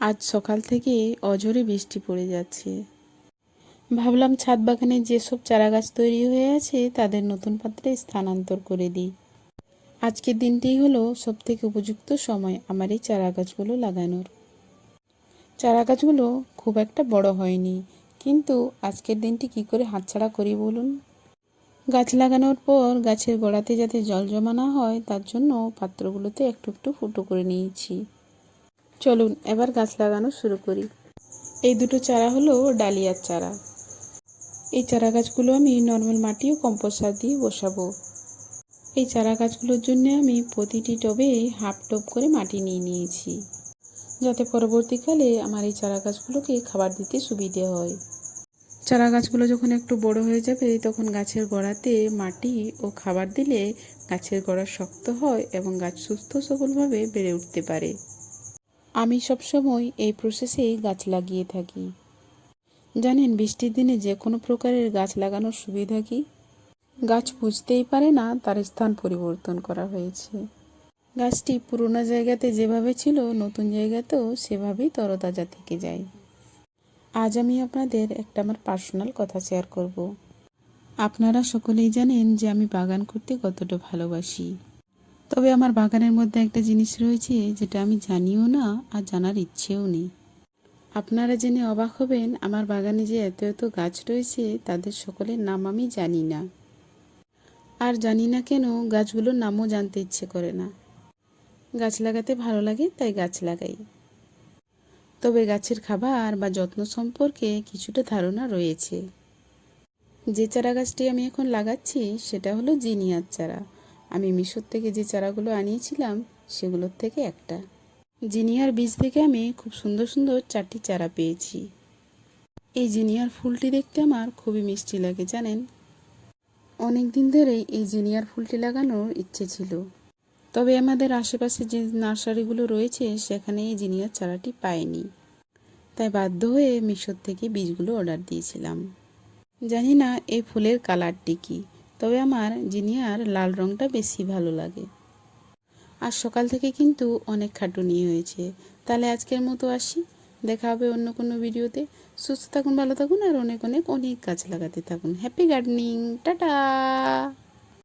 আজ সকাল থেকে অঝরে বৃষ্টি পড়ে যাচ্ছে। ভাবলাম ছাদ বাগানে যেসব চারা গাছ তৈরি হয়ে আছে, তাদের নতুন পাত্রে স্থানান্তর করে দিই। আজকের দিনটি হলো সবথেকে উপযুক্ত সময় আমার এই চারা গাছগুলো লাগানোর। চারা গাছগুলো খুব একটা বড় হয়নি, কিন্তু আজকের দিনটি কি করে হাতছাড়া করি বলুন? গাছ লাগানোর পর গাছের গোড়াতে যাতে জল জমা না হয়, তার জন্য পাত্রগুলোতে একটু একটু ফুটো করে নিয়েছি। চলুন এবার গাছ লাগানো শুরু করি। এই দুটো চারা হলো ডালিয়ার চারা। এই চারা গাছগুলো আমি নর্মাল মাটি ও কম্পোস্ট সার দিয়ে বসাবো। এই চারা গাছগুলোর জন্য আমি প্রতিটি টবে হাফ টব করে মাটি নিয়ে নিয়েছি, যাতে পরবর্তীকালে আমার এই চারা গাছগুলোকে খাবার দিতে সুবিধে হয়। চারা গাছগুলো যখন একটু বড় হয়ে যাবে, তখন গাছের গোড়াতে মাটি ও খাবার দিলে গাছের গোড়া শক্ত হয় এবং গাছ সুস্থ সবলভাবে বেড়ে উঠতে পারে। আমি সবসময় এই প্রসেসেই গাছ লাগিয়ে থাকি। জানেন, বৃষ্টির দিনে যে কোনো প্রকারের গাছ লাগানোর সুবিধা কি? গাছ বুঝতেই পারে না, তার স্থান পরিবর্তন করা হয়েছে। গাছটি পুরোনো জায়গাতে যেভাবে ছিল, নতুন জায়গাতেও সেভাবেই তরতাজা থেকে যায়। আজ আমি আপনাদের একটা আমার পার্সোনাল কথা শেয়ার করব। আপনারা সকলেই জানেন যে আমি বাগান করতে কতটা ভালোবাসি। তবে আমার বাগানের মধ্যে একটা জিনিস রয়েছে যেটা আমি জানিও না আর জানার ইচ্ছেও নেই। আপনারা জেনে অবাক হবেন আমার বাগানে যে এত এত গাছ রয়েছে তাদের সকলের নাম আমি জানি না। আর জানি না কেন গাছগুলোর নামও জানতে ইচ্ছে করে না। গাছ লাগাতে ভালো লাগে, তাই গাছ লাগাই। তবে গাছের খাবার বা যত্ন সম্পর্কে কিছুটা ধারণা রয়েছে। যে চারা গাছটি আমি এখন লাগাচ্ছি, সেটা হলো জিনিয়ার চারা। আমি মিশর থেকে যে চারাগুলো আনিয়েছিলাম, সেগুলোর থেকে একটা। জিনিয়ার বীজ থেকে আমি খুব সুন্দর সুন্দর চারটি চারা পেয়েছি। এই জিনিয়ার ফুলটি দেখতে আমার খুবই মিষ্টি লাগে, জানেন? অনেক দিন ধরেই এই জিনিয়ার ফুলটি লাগানোর ইচ্ছে ছিল। তবে আমাদের আশেপাশে যে নার্সারিগুলো রয়েছে, সেখানে এই জিনিয়ার চারাটি পাইনি। তাই বাধ্য হয়ে মিশর থেকে বীজগুলো অর্ডার দিয়েছিলাম। জানি না এই ফুলের কালারটি কী। তবে আমার জিনিয়ার লাল রঙটা বেশি ভালো লাগে। আর সকাল থেকে কিন্তু অনেক খাটুনি হয়েছে। তাহলে আজকের মতো আসি। দেখা হবে অন্য কোনো ভিডিওতে। সুস্থ থাকুন, ভালো থাকুন আর অনেক অনেক অনেক গাছ লাগাতে থাকুন। Happy gardening tata!